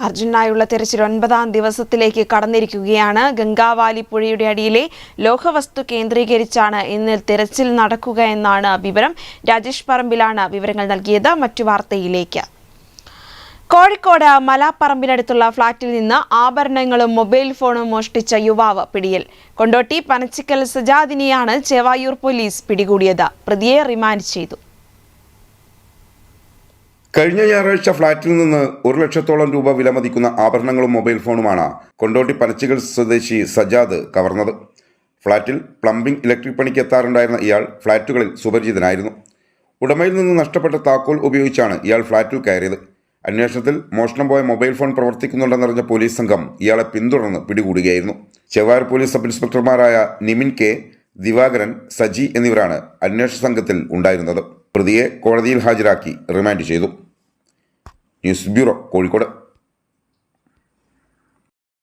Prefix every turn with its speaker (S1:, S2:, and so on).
S1: അർജുനായുള്ള തിരച്ചിൽ ഒൻപതാം ദിവസത്തിലേക്ക് കടന്നിരിക്കുകയാണ്. ഗംഗാവാലി പുഴയുടെ അടിയിലെ ലോഹവസ്തു കേന്ദ്രീകരിച്ചാണ് ഇന്ന് തിരച്ചിൽ നടക്കുക എന്നാണ് വിവരം. രാജേഷ് പറമ്പിലാണ് വിവരങ്ങൾ നൽകിയത്. മറ്റു വാർത്തയിലേക്ക്. കോഴിക്കോട് മലാപ്പറമ്പിനടുത്തുള്ള ഫ്ളാറ്റിൽ നിന്ന് ആഭരണങ്ങളും മൊബൈൽ ഫോണും മോഷ്ടിച്ച യുവാവ് പിടിയിൽ. കൊണ്ടോട്ടി പനച്ചിക്കൽ സജാദിനെയാണ് ചേവായൂർ പോലീസ് പിടികൂടിയത്. പ്രതിയെ റിമാൻഡ് ചെയ്തു.
S2: കഴിഞ്ഞ ഞായറാഴ്ച ഫ്ളാറ്റിൽ നിന്ന് ഒരു ലക്ഷത്തോളം രൂപ വിലമതിക്കുന്ന ആഭരണങ്ങളും മൊബൈൽ ഫോണുമാണ് കൊണ്ടോട്ടി പനച്ചികൾ സ്വദേശി സജാദ് കവർന്നത്. ഫ്ളാറ്റിൽ പ്ലംബിംഗ് ഇലക്ട്രിക് പണിക്ക് എത്താറുണ്ടായിരുന്ന ഇയാൾ ഫ്ളാറ്റുകളിൽ സുപരിചിതനായിരുന്നു. ഉടമയിൽ നിന്ന് നഷ്ടപ്പെട്ട താക്കോൽ ഉപയോഗിച്ചാണ് ഇയാൾ ഫ്ളാറ്റിൽ കയറിയത്. അന്വേഷണത്തിൽ മോഷണം പോയ മൊബൈൽ ഫോൺ പ്രവർത്തിക്കുന്നുണ്ടെന്നറിഞ്ഞ പോലീസ് സംഘം ഇയാളെ പിന്തുടർന്ന് പിടികൂടുകയായിരുന്നു. ചെവാർ പോലീസ് സബ് ഇൻസ്പെക്ടർമാരായ നിമിൻ കെ ദിവാകരൻ സജി എന്നിവരാണ് അന്വേഷണ സംഘത്തിൽ ഉണ്ടായിരുന്നത്. പ്രതിയെ കോടതിയിൽ ഹാജരാക്കി റിമാൻഡ് ചെയ്തു. News bureau Kozhikode.